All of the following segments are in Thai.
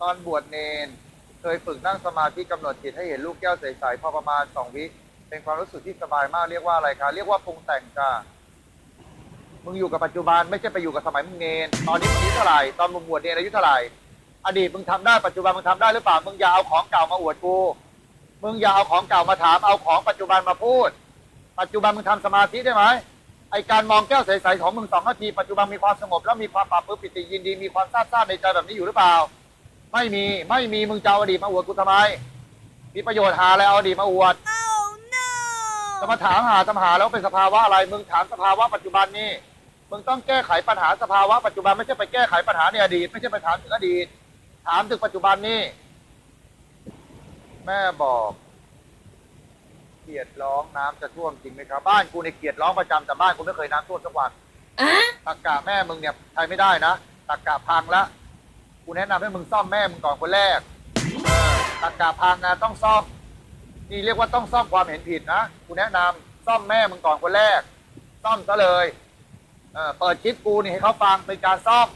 ตอนบวชเนน เคยฝึกนั่งสมาธิกำหนดจิตให้เห็นลูกแก้วใสๆพอประมาณสองวิ เป็นความรู้สึกที่สบายมากเรียกว่าอะไรคะเรียกว่าปรุงแต่งจ้ามึงอยู่กับปัจจุบันไม่ใช่ไปอยู่กับสมัยมึงเนน ตอนนี้มึงอายุเท่าไหร่ตอนมึงบวชเนนอายุเท่าไหร่อดีตมึงทำได้ปัจจุบันมึงทำได้หรือเปล่ามึงอย่าเอาของเก่ามาอวดกูมึงอย่าเอาของเก่ามาถามเอาของปัจจุบันมาพูด ปัจจุบันมึงทำสมาธิได้ไหมไอการมองแก้วใสๆของมึงสองนาทีปัจจุบันมีความสงบแล้วมีความปราบปลื้มปิติยินดีมีความซาบซ่าในใจแบบนี้อยู่หรือเปล่า ไม่มีไม่มีมึงจะเอาอดีตมาอวดกูทำไม มีประโยชน์หาอะไรเอาอดีตมาอวด Oh no! จะมาถามหาทำหาแล้วเป็นสภาวะอะไร มึงถามสภาวะปัจจุบันนี่มึงต้องแก้ไขปัญหาสภาวะปัจจุบันไม่ใช่ไปแก้ไขปัญหาในอดีต ไม่ใช่ไปถามถึงอดีต ถามถึงปัจจุบันนี่แม่บอกเกียดร้องน้ำจะท่วมจริงไหมครับบ้านกูในยเกียดร้องประจำแต่บ้านกูไม่เคยน้ำท่วมสักวันตักกะแม่มึงเนี่ยใช้ไม่ได้นะตักกะพังละ กูแนะนำให้มึงซ่อมแม่มึงก่อนคนแรกเออตักกะพังนะต้องซ่อม นี่เรียกว่าต้องซ่อมความเห็นผิดนะกูแนะนำซ่อมแม่มึงก่อนคนแรก ซ่อมซะเลยเออเปิดคลิปกูนี่ให้เขาฟังเป็นการซ่อม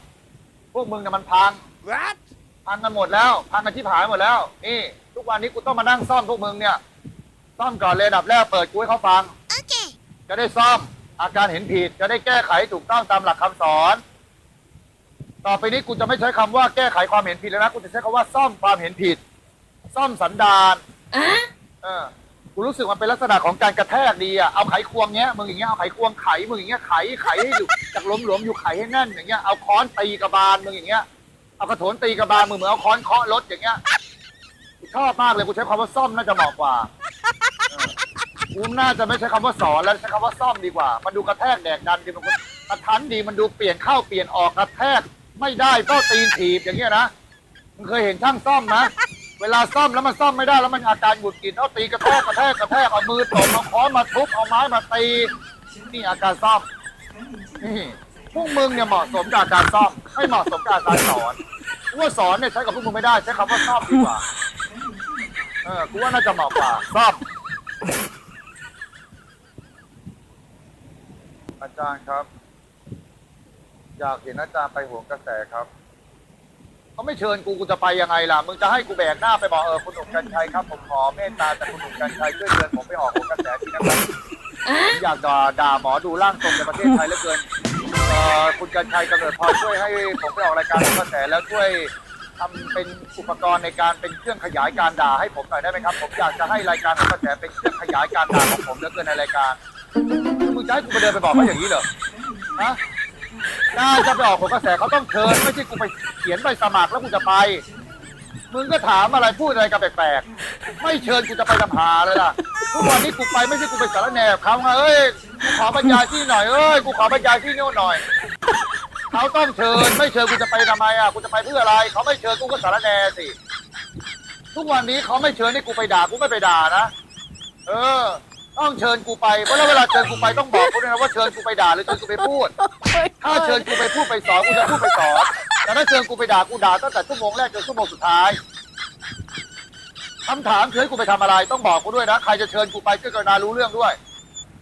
พวกมึงเนี่ยมันพัง What? พังกันหมดแล้ว พังกันที่ผายหมดแล้ว นี่ ทุกวันนี้กูต้องมานั่งซ่อมพวกมึงเนี่ย ซ่อมก่อนเลยอันดับแรกเปิดกูให้เขาฟัง Okay. จะได้ซ่อมอาการเห็นผิดจะได้แก้ไขถูกต้องตามหลักคำสอน ต่อไปนี้กูจะไม่ใช้คำว่าแก้ไขความเห็นผิดแล้วนะกูจะใช้คำว่าซ่อมความเห็นผิด ซ่อมสันดานเออกูรู้สึกมันเป็นลักษณะของการกระแทกดีอะเอาไขควงเงี้ยมึงอย่างเงี้ยเอาไขควงไขมึงอย่างเงี้ยไขไขให้อยู่จากหลวมๆอยู่ไขให้แน่นอย่างเงี้ยเอาค้อนตีกระบาลมึงอย่างเงี้ยเอากระโถนตีกระบาลมึงเหมือนเอาค้อนเคาะรถอย่างเงี้ยกูชอบมากเลยกูใช้คำว่าซ่อมน่าจะเหมาะกว่าเออกูน่าจะไม่ใช้คำว่าสอนแล้วใช้คำว่าซ่อมดีกว่า มันดูกระแทกแดกดันดีมันกระทันดีมันดูเปลี่ยนเข้าเปลี่ยนออกกระแทก ไม่ได้ก็ตีนถีบอย่างเงี้ยนะมึงเคยเห็นช่างซ่อมนะเวลาซ่อมแล้วมันซ่อมไม่ได้แล้วมันอาการหงุดหงิดเอาตีกระแทกกระแทกกระแทกเอามือตบเอาค้อนมาทุบเอาไม้มาตีนี่อาการซ่อมนี่พวกมึงเนี่ยเหมาะสมกับการซ่อมไม่เหมาะสมกับการสอนกูว่าสอนเนี่ยใช้กับพวกมึงไม่ได้ใช้คำว่าซ่อมดีกว่าเออกูว่าน่าจะเหมาะกว่าซ่อมอาจารย์ครับ อยากเห็นอาจารย์ไปโหนกระแสครับเขาไม่เชิญกูกูจะไปยังไงล่ะ มึงจะให้กูแบกหน้าไปบอกเออคุณหนุ่มกัญชัยครับผมขอเมตตาจากคุณหนุ่มกัญชัยช่วยเชิญผมไปออกโหนกระแสทีนะครับผมอยากด่าด่าหมอดูร่างทรงในประเทศไทยเหลือเกินเอ่อคุณกัญชัยกำเนิดพรช่วยให้ผมไปออกรายการโหนกระแสแล้วช่วยทำเป็นอุปกรณ์ในการเป็นเครื่องขยายการด่าให้ผมหน่อยได้ไหมครับ ผมอยากจะให้รายการโหนกระแสเป็นเครื่องขยายการด่าของผมเหลือเกินในรายการมึงจะให้กูไปเดินไปบอกเขาอย่างนี้เหรอฮะ น่าจะไปออกผลกระแสเขาต้องเชิญไม่ใช่กูไปเขียนใบสมัครแล้วกูจะไป มึงก็ถามอะไรพูดอะไรกันแปลกๆ ไม่เชิญกูจะไปทำหาเลยล่ะ ทุกวันนี้กูไปไม่ใช่กูไปสารแหนบเขาไงเอ้ยกูขอบรรยายที่หน่อยเอ้ยกูขอบรรยายที่โน่นหน่อย เขาต้องเชิญไม่เชิญกูจะไปทำไมอะกูจะไปเพื่ออะไร เขาไม่เชิญกูก็สารแหนสิ ทุกวันนี้เขาไม่เชิญให้กูไปด่ากูไม่ไปด่านะ เออ ต้องเชิญกูไปเพราะแล้วเวลาเชิญกูไปต้องบอกกูด้วยนะว่าเชิญกูไปด่าหรือเชิญกูไปพูด ถ้าเชิญกูไปพูดไปสอนกูจะพูดไปสอนแต่ถ้าเชิญกูไปด่ากูด่าตั้งแต่ชั่วโมงแรกจนชั่วโมงสุดท้ายคำถามเชิญกูไปทำอะไรต้องบอกกูด้วยนะใครจะเชิญกูไปก็กรุณารู้เรื่องด้วย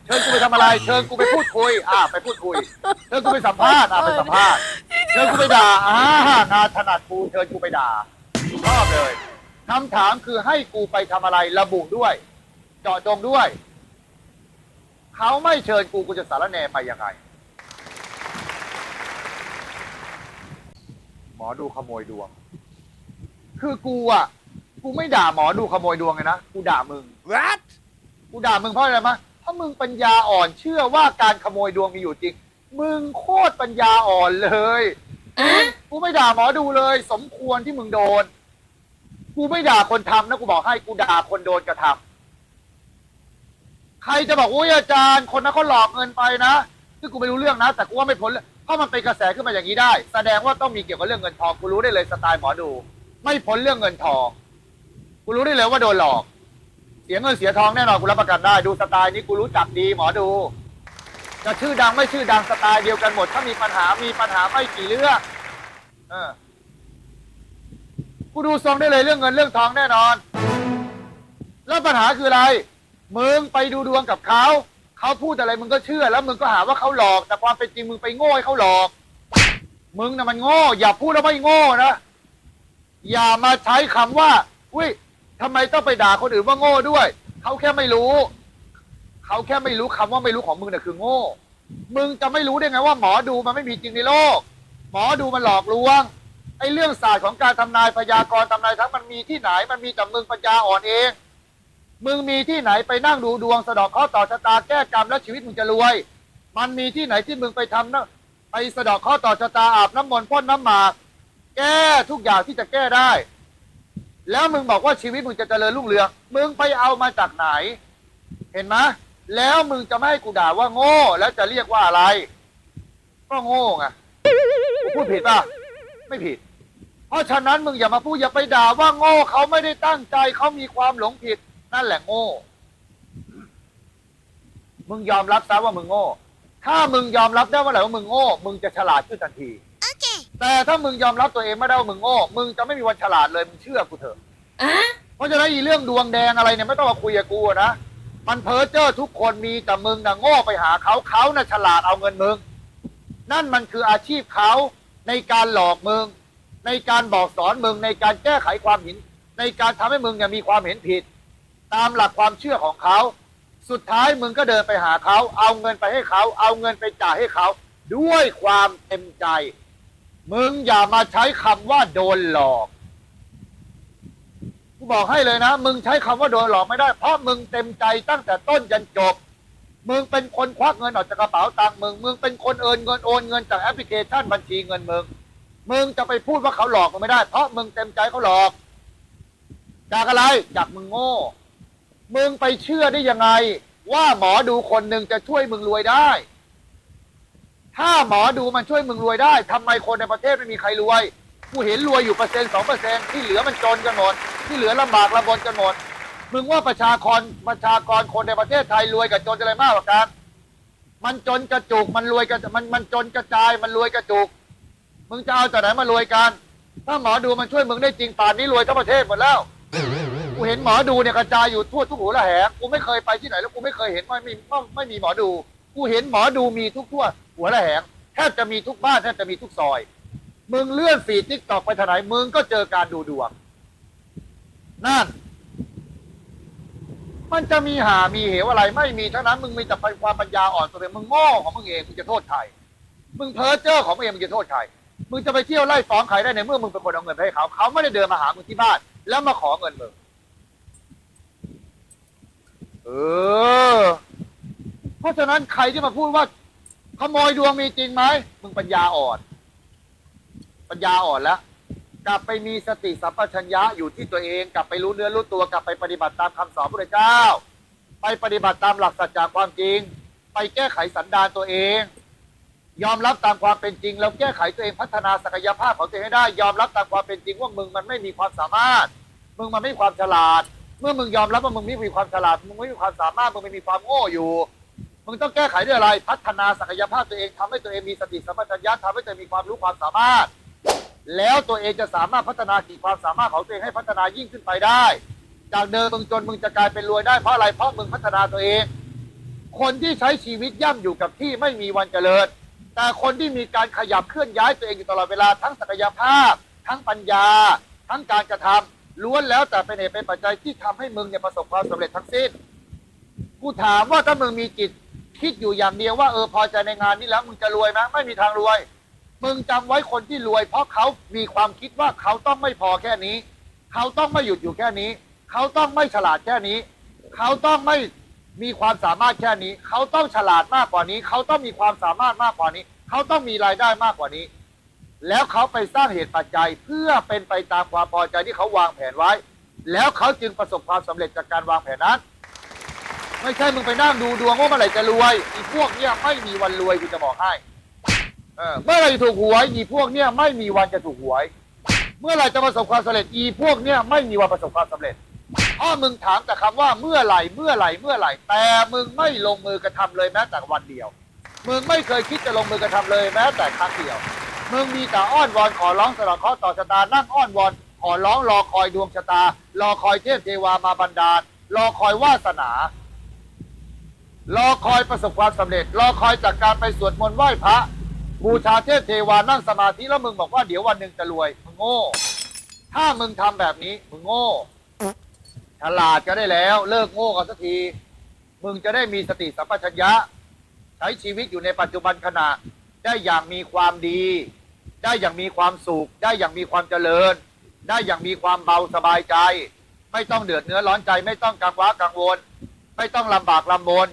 เชิญกูไปทำอะไร เชิญกูไปพูดคุย อ่าไปพูดคุย เชิญกูไปสัมภาษณ์อ่าไปสัมภาษณ์เชิญกูไปด่าอ่างานถนัดกูเชิญกูไปด่าชอบเลยคำถามคือให้กูไปทำอะไรระบุด้วย เจาะจงด้วย เขาไม่เชิญกูกูจะสารแหนไปยังไง หมอดูขโมยดวง คือกูอะ กูไม่ด่าหมอดูขโมยดวงเลยนะ กูด่ามึง What? กูด่ามึงเพราะอะไรมะเพราะมึงปัญญาอ่อนเชื่อว่าการขโมยดวงมีอยู่จริง มึงโคตรปัญญาอ่อนเลย กูไม่ด่าหมอดูเลย สมควรที่มึงโดน กูไม่ด่าคนทำนะกูบอกให้กูด่าคนโดนกระทำ ใครจะบอกอุ้ยอาจารย์ คนนั้นเขาหลอกเงินไปนะ ซึ่งกูไม่รู้เรื่องนะ แต่กูว่าไม่พ้นเพราะมันเป็นกระแสขึ้นมาอย่างนี้ได้ แสดงว่าต้องมีเกี่ยวกับเรื่องเงินทองกูรู้ได้เลยสไตล์หมอดู ไม่พ้นเรื่องเงินทองกูรู้ได้เลยว่าโดนหลอก เสียเงินเสียทองแน่นอนกูรับประกันได้ ดูสไตล์นี้กูรู้จักดีหมอดูจะชื่อดังไม่ชื่อดังสไตล์เดียวกันหมด ถ้ามีปัญหามีปัญหาไม่กี่เรื่องเออกูดูทรงได้เลยเรื่องเงินเรื่องทองแน่นอน แล้วปัญหาคืออะไร มึงไปดูดวงกับเขา เขาพูดอะไรมึงก็เชื่อ แล้วมึงก็หาว่าเขาหลอก แต่ความเป็นจริงมึงไปโง่ให้เขาหลอก มึงน่ะมันโง่ อย่าพูดแล้วไม่โง่นะ อย่ามาใช้คำว่าอุ้ยทำไมต้องไปด่าคนอื่นว่าโง่ด้วย เขาแค่ไม่รู้ เขาแค่ไม่รู้คำว่าไม่รู้ของมึงเนี่ยคือโง่ มึงจะไม่รู้ได้ไงว่าหมอดูมันไม่มีจริงในโลก หมอดูมันหลอกลวงไอ้เรื่องศาสตร์ของการทำนายพยากรณ์ทำนายทั้งมันมีที่ไหน มันมีแต่มึงปัญญาอ่อนเอง มึงมีที่ไหนไปนั่งดูดวงสะเดอกข้อต่อชะตาแก้กรรมแล้วชีวิตมึงจะรวย มันมีที่ไหนที่มึงไปทำนะไปสะเดอกข้อต่อชะตาอาบน้ำมนต์พ่นน้ำหมาก แก้ทุกอย่างที่จะแก้ได้ แล้วมึงบอกว่าชีวิตมึงจะเจริญรุ่งเรืองมึงไปเอามาจากไหน เห็นไหมแล้วมึงจะไม่ให้กูด่าว่าโง่ แล้วจะเรียกว่าอะไร ก็โง่ไงกูพูดผิดป่ะไม่ผิด เพราะฉะนั้นมึงอย่ามาพูดอย่าไปด่าว่าโง่เขาไม่ได้ตั้งใจเขามีความหลงผิด นั่นแหละโง่ มึงยอมรับซะว่ามึงโง่ ถ้ามึงยอมรับได้ว่าไหร่ว่ามึงโง่ มึงจะฉลาดขึ้นทันที แต่ถ้ามึงยอมรับตัวเองไม่ได้ว่ามึงโง่ มึงจะไม่มีวันฉลาดเลย มึงเชื่อกูเถอะเพราะฉะนั้นอีเรื่องดวงแดงอะไรเนี่ยไม่ต้องมาคุยกับกูอะนะ มันเพ้อเจ้อทุกคนมีแต่มึงน่ะโง่ไปหาเขาเขาน่ะฉลาดเอาเงินมึง นั่นมันคืออาชีพเขาในการหลอกมึง ในการบอกสอนมึงในการแก้ไขความเห็น ในการทำให้มึงเนี่ยมีความเห็นผิด ตามหลักความเชื่อของเขา สุดท้ายมึงก็เดินไปหาเขา เอาเงินไปให้เขา เอาเงินไปจ่ายให้เขา ด้วยความเต็มใจ มึงอย่ามาใช้คำว่าโดนหลอกกูบอกให้เลยนะ มึงใช้คำว่าโดนหลอกไม่ได้ เพราะมึงเต็มใจตั้งแต่ต้นจนจบ มึงเป็นคนควักเงินออกจากกระเป๋าตังค์มึง มึงเป็นคนเอินเงินโอนเงินจากแอปพลิเคชันบัญชีเงินมึง มึงจะไปพูดว่าเขาหลอกมึงไม่ได้ เพราะมึงเต็มใจเขาหลอก จากอะไร จากมึงโง่ มึงไปเชื่อได้ยังไง ว่าหมอดูคนหนึ่งจะช่วยมึงรวยได้ ถ้าหมอดูมันช่วยมึงรวยได้ทำไมคนในประเทศไม่มีใครรวย กูเห็นรวยอยู่เปอร์เซ็นต์สองเปอร์เซ็นต์ที่เหลือมันจนกันหมดที่เหลือลำบากลำบนกันหมดมึงว่าประชากรประชากรคนในประเทศไทยรวยกับจนอะไรมากกว่ากันมันจนกระจุกมันรวยกันมันมันจนกระจายมันรวยกระจุก มึงจะเอาจากไหนมารวยกัน ถ้าหมอดูมันช่วยมึงได้จริงป่านนี้รวยทั้งประเทศหมดแล้ว กูเห็นหมอดูเนี่ยกระจายอยู่ทั่วทุกหัวละแหงกูไม่เคยไปที่ไหนแล้วกูไม่เคยเห็นว่าไม่มีไม่ไม่มีหมอดู กูเห็นหมอดูมีทุกทั่วหัวละแหงแทบจะมีทุกบ้านแทบจะมีทุกซอย มึงเลื่อนฟีดทิกตอกไปทางไหนมึงก็เจอการดูดวงนั่น มันจะมีหามีเหวอะไร ไม่มีทั้งนั้น มึงมีแต่ความปัญญาอ่อนตัวเองมึงโง่ของมึงเองมึงจะโทษใครมึงเพ้อเจ้อของมึงเองมึงจะโทษใครมึงจะไปเที่ยวไล่ฟ้องใครได้ในเมื่อมึงเป็นคนเอาเงินไปให้เขา เขาไม่ได้เดินมาหามึงที่บ้าน แล้วมาขอเงินมึง ออเพราะฉะนั้นใครที่มาพูดว่า ขโมยดวงมีจริงไหมมึงปัญญาอ่อน ปัญญาอ่อนแล้วกลับไปมีสติสัมปชัญญะอยู่ที่ตัวเอง กลับไปรู้เนื้อรู้ตัวกลับไปปฏิบัติตามคำสอนพระเจ้า ไปปฏิบัติตามหลักสัจจะความจริง ไปแก้ไขสันดานตัวเอง ยอมรับตามความเป็นจริง แล้วแก้ไขตัวเองพัฒนาศักยภาพของตัวเองให้ได้ ยอมรับตามความเป็นจริงว่ามึงมันไม่มีความสามารถ มึงมันไม่ความฉลาด เมื่อมึงยอมรับว่ามึงไม่มีความฉลาด มึงไม่มีความสามารถ มึงไม่มีความโง่อยู่ มึงต้องแก้ไขด้วยอะไร พัฒนาศักยภาพตัวเองทำให้ตัวเองมีสติสัมปชัญญะทำให้ตัวเองมีความรู้ความสามารถ แล้วตัวเองจะสามารถพัฒนาขีดความสามารถของตัวเองให้พัฒนายิ่งขึ้นไปได้ จากเดิมมึงจนมึงจะกลายเป็นรวยได้เพราะอะไร เพราะมึงพัฒนาตัวเอง คนที่ใช้ชีวิตย่ำอยู่กับที่ไม่มีวันเจริญ แต่คนที่มีการขยับเคลื่อนย้ายตัวเองอยู่ตลอดเวลาทั้งศักยภาพ ทั้งปัญญา ทั้งการกระทำ ล้วนแล้วแต่เป็นเหตุเป็นปัจจัยที่ทำให้มึงเนี่ยประสบความสำเร็จทั้งสิ้น กูถามว่าถ้ามึงมีจิตคิดอยู่อย่างเดียวว่าเออพอใจในงานนี้แล้วมึงจะรวยไหมไม่มีทางรวย มึงจำไว้คนที่รวย เพราะเขามีความคิดว่าเขาต้องไม่พอแค่นี้ เขาต้องไม่หยุดอยู่แค่นี้ เขาต้องไม่ฉลาดแค่นี้ เขาต้องไม่มีความสามารถแค่นี้ เขาต้องฉลาดมากกว่านี้ เขาต้องมีความสามารถมากกว่านี้ เขาต้องมีรายได้มากกว่านี้ แล้วเขาไปสร้างเหตุปัจจัยเพื่อเป็นไปตามความพอใจที่เขาวางแผนไว้ แล้วเขาจึงประสบความสำเร็จจากการวางแผนนั้น ไม่ใช่มึงไปนั่งดูดวงว่าเมื่อไหร่จะรวยอีพวกเนี้ยไม่มีวันรวยกูจะบอกให้เออเมื่อไหรจะถูกหวยอีพวกเนี้ยไม่มีวันจะถูกหวย เมื่อไหร่จะประสบความสำเร็จอีพวกเนี้ยไม่มีวันประสบความสำเร็จเพรามึงถามแต่คำว่าเมื่อไหร่เมื่อไหร่เมื่อไหร่ แต่มึงไม่ลงมือกระทำเลยแม้แต่วันเดียว มึงไม่เคยคิดจะลงมือกระทำเลยแม้แต่ครั้งเดียว มึงมีแต่อ้อนวอนขอร้องสลอดข้อต่อชะตานั่งอ้อนวอนขอร้องรอคอยดวงชะตา รอคอยเทพเทวามาบันดาล รอคอยวาสนา รอคอยประสบความสำเร็จ รอคอยจากการไปสวดมนต์ไหว้พระ บูชาเทพเทวานั่งสมาธิแล้วมึงบอกว่าเดี๋ยววันหนึ่งจะรวย มึงโง่ ถ้ามึงทำแบบนี้ มึงโง่ ฉลาดก็ได้แล้ว เลิกโง่กันสักที มึงจะได้มีสติสัมปชัญญะ ใช้ชีวิตอยู่ในปัจจุบันขณะได้อย่างมีความดี ได้อย่างมีความสุข ได้อย่างมีความเจริญ ได้อย่างมีความเบาสบายใจ ไม่ต้องเดือดเนื้อร้อนใจ ไม่ต้องกังวลกังวล ไม่ต้องลำบากลำบน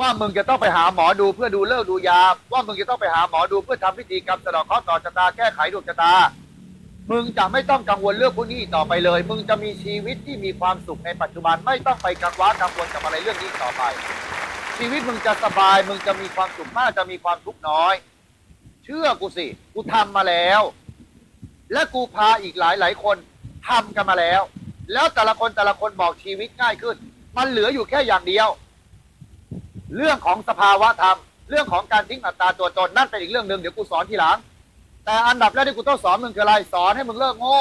ว่ามึงจะต้องไปหาหมอดูเพื่อดูเลิกดูยา ว่ามึงจะต้องไปหาหมอดูเพื่อทำพิธีกรรมสะเดอกเคราะห์ต่อชะตาแก้ไขดวงชะตา มึงจะไม่ต้องกังวลเรื่องพวกนี้ต่อไปเลย มึงจะมีชีวิตที่มีความสุขในปัจจุบันไม่ต้องไปกังวลกังวลกับอะไรเรื่องนี้ต่อไป ชีวิตมึงจะสบาย มึงจะมีความสุขมากจะมีความทุกข์น้อย ชื่อกูสิ กูทำมาแล้ว และกูพาอีกหลายหลายคนทำกันมาแล้ว แล้วแต่ละคนแต่ละคนบอกชีวิตง่ายขึ้น มันเหลืออยู่แค่อย่างเดียว เรื่องของสภาวะธรรม เรื่องของการทิ้งอัตตาตัวตนนั่นเป็นอีกเรื่องหนึ่งเดี๋ยวกูสอนทีหลัง แต่อันดับแรกที่กูต้องสอนมึงคืออะไรสอนให้มึงเลิกโง่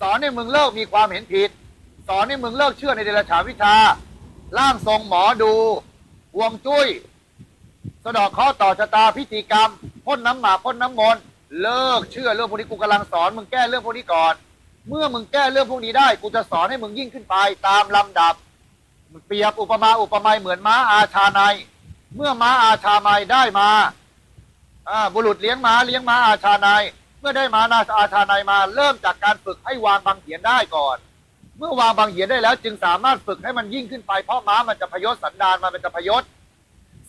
สอนให้มึงเลิกมีความเห็นผิด สอนให้มึงเลิกเชื่อในเดรัจฉานวิชาร่างทรงหมอดูวงจุ้ย สะดอกข้อต่อชะตาพิธีกรรมพ่นน้ำหมากพ่นน้ำมนต์เลิกเชื่อเรื่องพวกนี้กูกำลังสอนมึงแก้เรื่องพวกนี้ก่อน เมื่อมึงแก้เรื่องพวกนี้ได้ กูจะสอนให้มึงยิ่งขึ้นไปตามลำดับเปรียบอุปมาอุปไมยเหมือนม้าอาชาในเมื่อม้าอาชาไมยได้มาอ่าบุรุษเลี้ยงม้าเลี้ยงม้าอาชาในเมื่อได้ม้านาอาชาในมา เริ่มจากการฝึกให้วางบางเหียนได้ก่อน เมื่อวางบางเหียนได้แล้ว จึงสามารถฝึกให้มันยิ่งขึ้นไปเพราะม้ามันจะพยศสันดานมันเป็นจะพยศ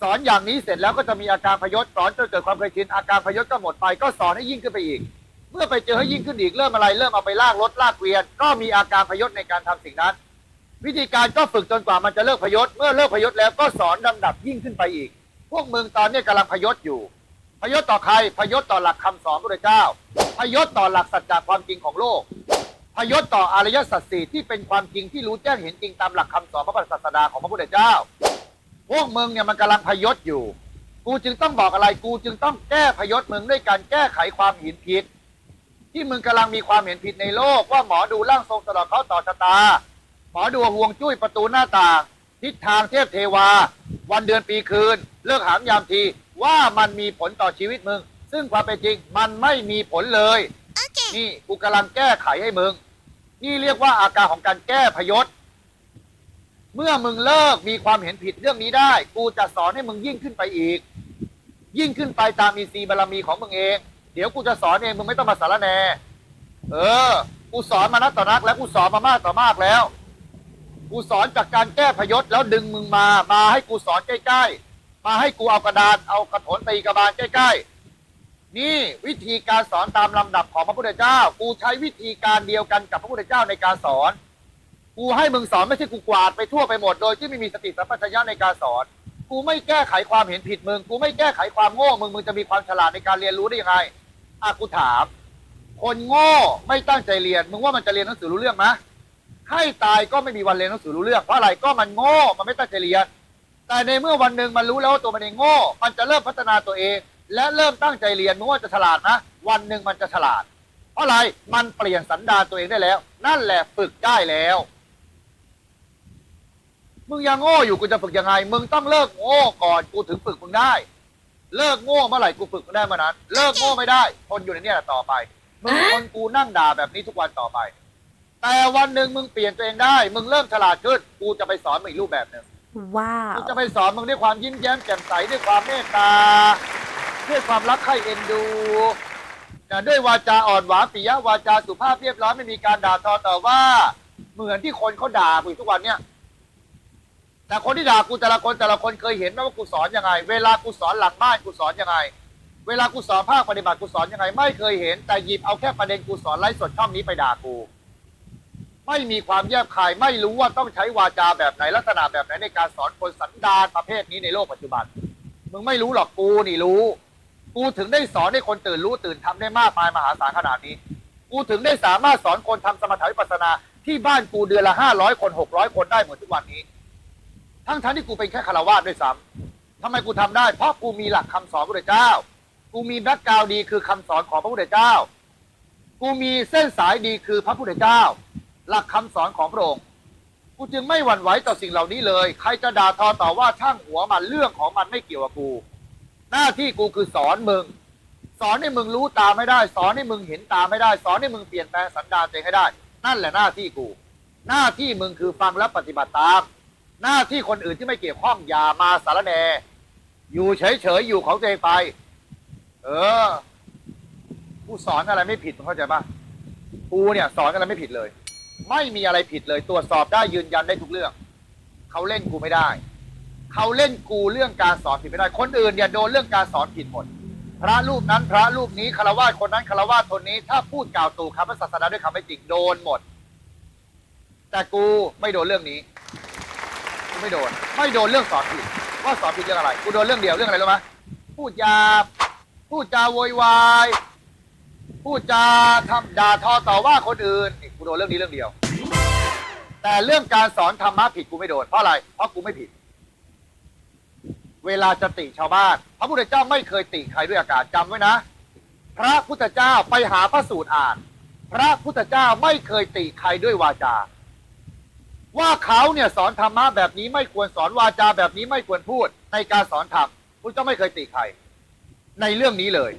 สอนอย่างนี้เสร็จแล้วก็จะมีอาการพยศสอนจนเกิดความเคยชินอาการพยศก็หมดไป ก็สอนให้ยิ่งขึ้นไปอีก เมื่อไปเจอให้ยิ่งขึ้นอีกเริ่มอะไร เริ่มเอาไปลากรถลากเกวียน ก็มีอาการพยศในการทำสิ่งนั้น วิธีการก็ฝึกจนกว่ามันจะเลิกพยศเมื่อเลิกพยศแล้วก็สอนลำดับยิ่งขึ้นไปอีก พวกมึงตอนนี้กำลังพยศอยู่ พยศต่อใครพยศต่อหลักคำสอนพระเจ้า พยศต่อหลักสัจจะความจริงของโลกพยศต่ออารยสัจสี่ที่เป็นความจริงที่รู้แจ้งเห็นจริงตามหลักคำสอนพระพุทธศาสนาของพระพุทธเจ้า พวกมึงเนี่ยมันกำลังพยศอยู่ กูจึงต้องบอกอะไรกูจึงต้องแก้พยศมึงด้วยการแก้ไขความเห็นผิด ที่มึงกำลังมีความเห็นผิดในโลก ว่าหมอดูร่างทรงสะเดอกเขาะห์ต่อชะตา หมอดูห่วงจุ้ยประตูหน้าต่างทิศทางเทพเทวา วันเดือนปีคืน เลิกหามยามทีว่ามันมีผลต่อชีวิตมึง ซึ่งความเป็นจริงมันไม่มีผลเลย นี่กูกำลังแก้ไขให้มึง นี่เรียกว่าอาการของการแก้พยศ เมื่อมึงเลิกมีความเห็นผิดเรื่องนี้ได้ กูจะสอนให้มึงยิ่งขึ้นไปอีก ยิ่งขึ้นไปตามมีซีบารมีของมึงเอง เดี๋ยวกูจะสอนเองมึงไม่ต้องมาสารแหนเออ กูสอนมานักต่อนัก แล้วกูสอนมามากต่อมากแล้ว กูสอนจากการแก้พยศแล้วดึงมึงมา มาให้กูสอนใกล้ๆ มาให้กูเอากระดานเอากระถนตีกระบาลใกล้ ๆ นี่วิธีการสอนตามลำดับของพระพุทธเจ้า กูใช้วิธีการเดียวกันกับพระพุทธเจ้าในการสอน กูให้มึงสอนไม่ใช่กูกวาดไปทั่วไปหมดโดยที่ไม่มีสติสัมปชัญญะในการสอน กูไม่แก้ไขความเห็นผิดมึง กูไม่แก้ไขความโง่มึง มึงจะมีความฉลาดในการเรียนรู้ได้ยังไงอะกูถาม คนโง่ไม่ตั้งใจเรียน มึงว่ามันจะเรียนหนังสือรู้เรื่องไหมให้ตายก็ไม่มีวันเรียนหนังสือรู้เรื่อง เพราะอะไรก็มันโง่ มันไม่ตั้งใจเรียน แต่ในเมื่อวันหนึ่งมันรู้แล้วว่าตัวมันเองโง่ มันจะเริ่มพัฒนาตัวเอง และเริ่มตั้งใจเรียนมึงว่าจะฉลาดนะ วันหนึ่งมันจะฉลาด เพราะอะไร มันเปลี่ยนสันดานตัวเองได้แล้ว นั่นแหละฝึกได้แล้ว มึงยังโง่อยู่กูจะฝึกยังไง มึงต้องเลิกโง่ก่อนกูถึงฝึกมึงได้ เลิกโง่เมื่อไหร่กูฝึกมึงได้เมื่อนั้น เลิกโง่ไม่ได้ทนอยู่ในเนี้แหละต่อไป มึงทนกูนั่งด่าแบบนี้ทุกวันต่อไป แต่วันหนึ่งมึงเปลี่ยนตัวเองได้ มึงเริ่มฉลาดขึ้นกูจะไปสอนมึงอีกรูปแบบหนึ่งว้าว กูจะไปสอนมึงด้วยความยิ้มแย้มแจ่มใสด้วยความเมตตา ด้วยความรักใคร่เอ็นดูแต่ด้วยวาจาอ่อนหวานปิยวาจาสุภาพเรียบร้อยไม่มีการด่าทอต่อว่า เหมือนที่คนเขาด่ากูอยู่ทุกวันเนี่ย แต่คนที่ด่ากูแต่ละคนแต่ละคนเคยเห็นไหมว่ากูสอนยังไง เวลากูสอนหลังบ้านกูสอนยังไง เวลากูสอนภาคปฏิบัติกูสอนยังไง ไม่เคยเห็น แต่หยิบเอาแค่ประเด็นกูสอนไลฟ์สดช่องนี้ไปด่ากู ไม่มีความแยบคายไม่รู้ว่าต้องใช้วาจาแบบไหนลักษณะแบบไหนในการสอนคนสันดานประเภทนี้ในโลกปัจจุบันมึงไม่รู้หรอกกูนี่รู้ กูถึงได้สอนให้คนตื่นรู้ตื่นทำได้มากมายมหาศาลขนาดนี้ กูถึงได้สามารถสอนคนทำสมถะวิปัสสนาที่บ้านกูเดือนละห้าร้อยคนหกร้อยคนได้เหมือนทุกวันนี้ ทั้งทั้งที่กูเป็นแค่คารวาสด้วยซ้ำทำไมกูทำได้ เพราะกูมีหลักคำสอนพระพุทธเจ้า กูมีแบ็กกราวดีคือคำสอนของพระพุทธเจ้า กูมีเส้นสายดีคือพระพุทธเจ้า หลักคำสอนของพระองค์กูจึงไม่หวั่นไหวต่อสิ่งเหล่านี้เลย ใครจะด่าทอต่อว่าช่างหัวมันเรื่องของมันไม่เกี่ยวกับกู หน้าที่กูคือสอนมึง สอนให้มึงรู้ตามไม่ได้ สอนให้มึงเห็นตามไม่ได้ สอนให้มึงเปลี่ยนแปลงสันดานตัวเองให้ได้ นั่นแหละหน้าที่กู หน้าที่มึงคือฟังและปฏิบัติตาม หน้าที่คนอื่นที่ไม่เกี่ยวข้องอย่ามาสารแหนอยู่เฉยๆอยู่ของตัวเองไป เออ กูสอนอะไรไม่ผิดมึงเข้าใจปะกูเนี่ย สอนอะไรไม่ผิดเลย ไม่มีอะไรผิดเลย ตรวจสอบได้ยืนยันได้ทุกเรื่อง เขาเล่นกูไม่ได้ เขาเล่นกูเรื่องการสอนผิดไม่ได้ คนอื่นเนี่ยโดนเรื่องการสอนผิดหมด พระรูปนั้นพระรูปนี้คารวะคนนั้นคารวะคนนี้ ถ้าพูดกล่าวตู่คำพระศาสนาด้วยคำไม่จริงโดนหมด แต่กูไม่โดนเรื่องนี้ ไม่โดน ไม่โดนเรื่องสอนผิดว่าสอนผิดเรื่องอะไร กูโดนเรื่องเดียวเรื่องอะไรรู้ไหมพูดหยาพูดจาโวยวายพูดจาทำด่าทอต่อว่าคนอื่นนี่กูโดนเรื่องนี้เรื่องเดียว แต่เรื่องการสอนธรรมะผิดกูไม่โดนเพราะอะไร เพราะกูไม่ผิด เวลาจะติชาวบ้าน พระพุทธเจ้าไม่เคยติใครด้วยอาการจำไว้นะ พระพุทธเจ้าไปหาพระสูตรอ่าน พระพุทธเจ้าไม่เคยติใครด้วยวาจา ว่าเขาเนี่ยสอนธรรมะแบบนี้ไม่ควรสอนวาจาแบบนี้ไม่ควรพูด ในการสอนธรรมพุทธเจ้าไม่เคยติใคร ในเรื่องนี้เลย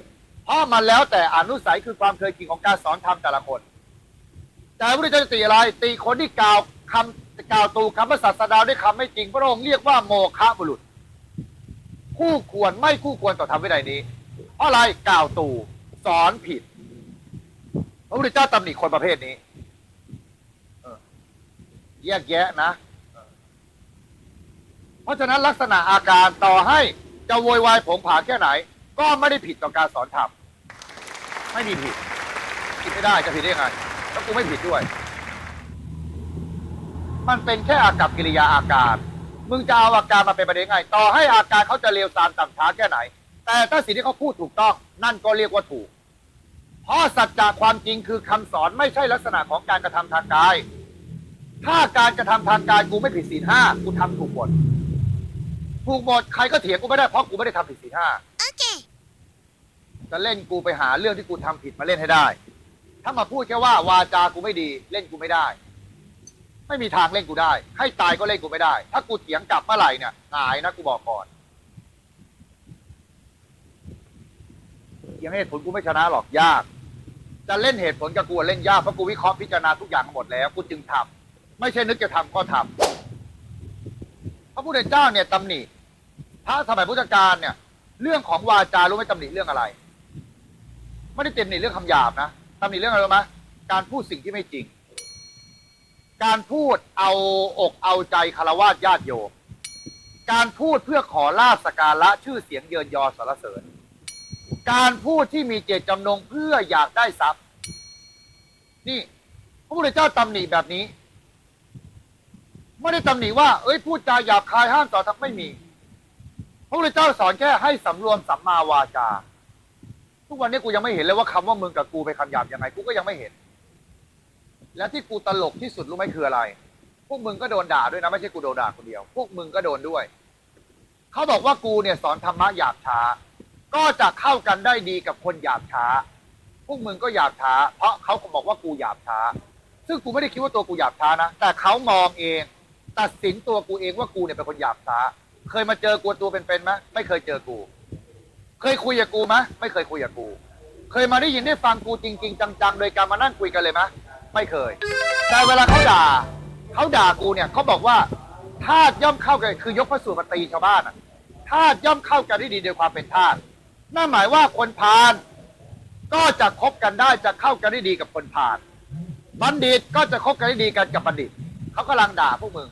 เพราะมันแล้วแต่อนุสัยคือความเคยชินของการสอนธรรมแต่ละคน แต่พระพุทธเจ้าจะติอะไรติคนที่กล่าวคำกล่าวตูคำพระศาสดาด้วยคำไม่จริง พระองค์เรียกว่าโมฆะบุรุษ คู่ควรไม่คู่ควรต่อธรรมวินัยนี้ เพราะอะไรกล่าวตูสอนผิด พระพุทธเจ้าตำหนิคนประเภทนี้ แยกแยะนะ เพราะฉะนั้นลักษณะอาการต่อให้จะโวยวายผงผางแค่ไหน ก็ไม่ได้ผิดต่อการสอนธรรมไม่มีผิดผิดไม่ได้จะผิดได้ยังไงแล้วกูไม่ผิดด้วย มันเป็นแค่อากับกิริยาอาการ มึงจะเอาอาการมาเป็นประเด็นไง ต่อให้อาการเขาจะเลวทรามต่ำช้าแค่ไหน แต่ถ้าสิ่งที่เขาพูดถูกต้อง นั่นก็เรียกว่าถูก เพราะสัจจะความจริงคือคำสอนไม่ใช่ลักษณะของการกระทำทางกาย ถ้าการกระทำทางกายกูไม่ผิดศีลห้ากูทำถูกหมดถูกหมดใครก็เถียงกูไม่ได้เพราะกูไม่ได้ทำผิดศีลห้าจะเล่นกูไปหาเรื่องที่กูทำผิดมาเล่นให้ได้ ถ้ามาพูดแค่ว่า วาจากูไม่ดี เล่นกูไม่ได้ ไม่มีทางเล่นกูได้ ให้ตายก็เล่นกูไม่ได้ ถ้ากูเถียงกลับเมื่อไหร่เนี่ยหายนะกูบอกก่อนเถียงเหตุผลกูไม่ชนะหรอกยาก จะเล่นเหตุผลกับกูเล่นยากเพราะกูวิเคราะห์พิจารณาทุกอย่างมาหมดแล้วกูจึงทำ ไม่ใช่นึกจะทำก็ทำพระพุทธเจ้าเนี่ยตำหนิพระสมัยพุทธกาลเนี่ย เรื่องของวาจารู้ไหมตำหนิเรื่องอะไร ไม่ได้ตำหนิเรื่องคำหยาบนะตำหนิเรื่องอะไรรู้ไหมการพูดสิ่งที่ไม่จริง การพูดเอาอกเอาใจคารวะญาติโยมการพูดเพื่อขอลาบสการะชื่อเสียงเยินยอสรรเสริญ การพูดที่มีเจตจำนงเพื่ออยากได้ทรัพย์ นี่พระพุทธเจ้าตำหนิแบบนี้ ไม่ได้ตำหนิว่า เอ้ยพูดจาหยาบคายห้ามต่อทักไม่มี พระพุทธเจ้าสอนแค่ให้สำรวมสัมมาวาจา ทุกวันนี้กูยังไม่เห็นเลยว่าคำว่ามึงกับกูไปนคำหยาบยังไง กูก็ยังไม่เห็น และที่กูตลกที่สุดรู้ไหมคืออะไร พวกมึงก็โดนด่าด้วยนะไม่ใช่กูโดนด่าคนเดียว พวกมึงก็โดนด้วย เขาบอกว่ากูเนี่ยสอนธรรมะหยาบช้า ก็จะเข้ากันได้ดีกับคนหยาบช้า พวกมึงก็หยาบช้า เพราะเขาบอกว่ากูหยาบช้า ซึ่งกูไม่ได้คิดว่าตัวกูหยาบช้านะ แต่เขามองเอง ตัดสินตัวกูเองว่ากูเนี่ยเป็นคนหยาบช้า เคยมาเจอกูตัวเป็นๆไหมไม่เคยเจอกู เคยคุยกับกูไหมไม่เคยคุยกับกู เคยมาได้ยินได้ฟังกูจริง ๆ จังๆ โดยการมานั่งคุยกันเลยไหมไม่เคย แต่เวลาเขาด่าเขาด่ากูเนี่ยเขาบอกว่าทาสย่อมเข้ากันคือยกพระสูตรมาตีชาวบ้านอะทาสย่อมเข้ากันได้ดีโดยความเป็นทาสนั่นหมายว่าคนพาลก็จะคบกันได้จะเข้ากันได้ดีกับคนพาลบัณฑิตก็จะคบกันได้ดีกันกับบัณฑิตเขากำลังด่าพวกมึง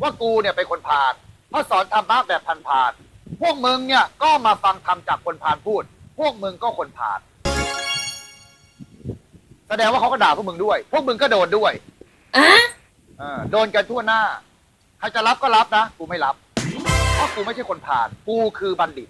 ว่ากูเนี่ยเป็นคนพาลเพราะสอนธรรมะแบบพันพาลพวกมึงเนี่ยก็มาฟังธรรมจากคนพาลพูด พวกมึงก็คนพาลแสดงว่าเขาก็ด่าพวกมึงด้วย พวกมึงก็โดนด้วยอะอ่าโดนกันทั่วหน้า ใครจะรับก็รับนะ กูไม่รับ เพราะกูไม่ใช่คนผ่าน กูคือบัณฑิต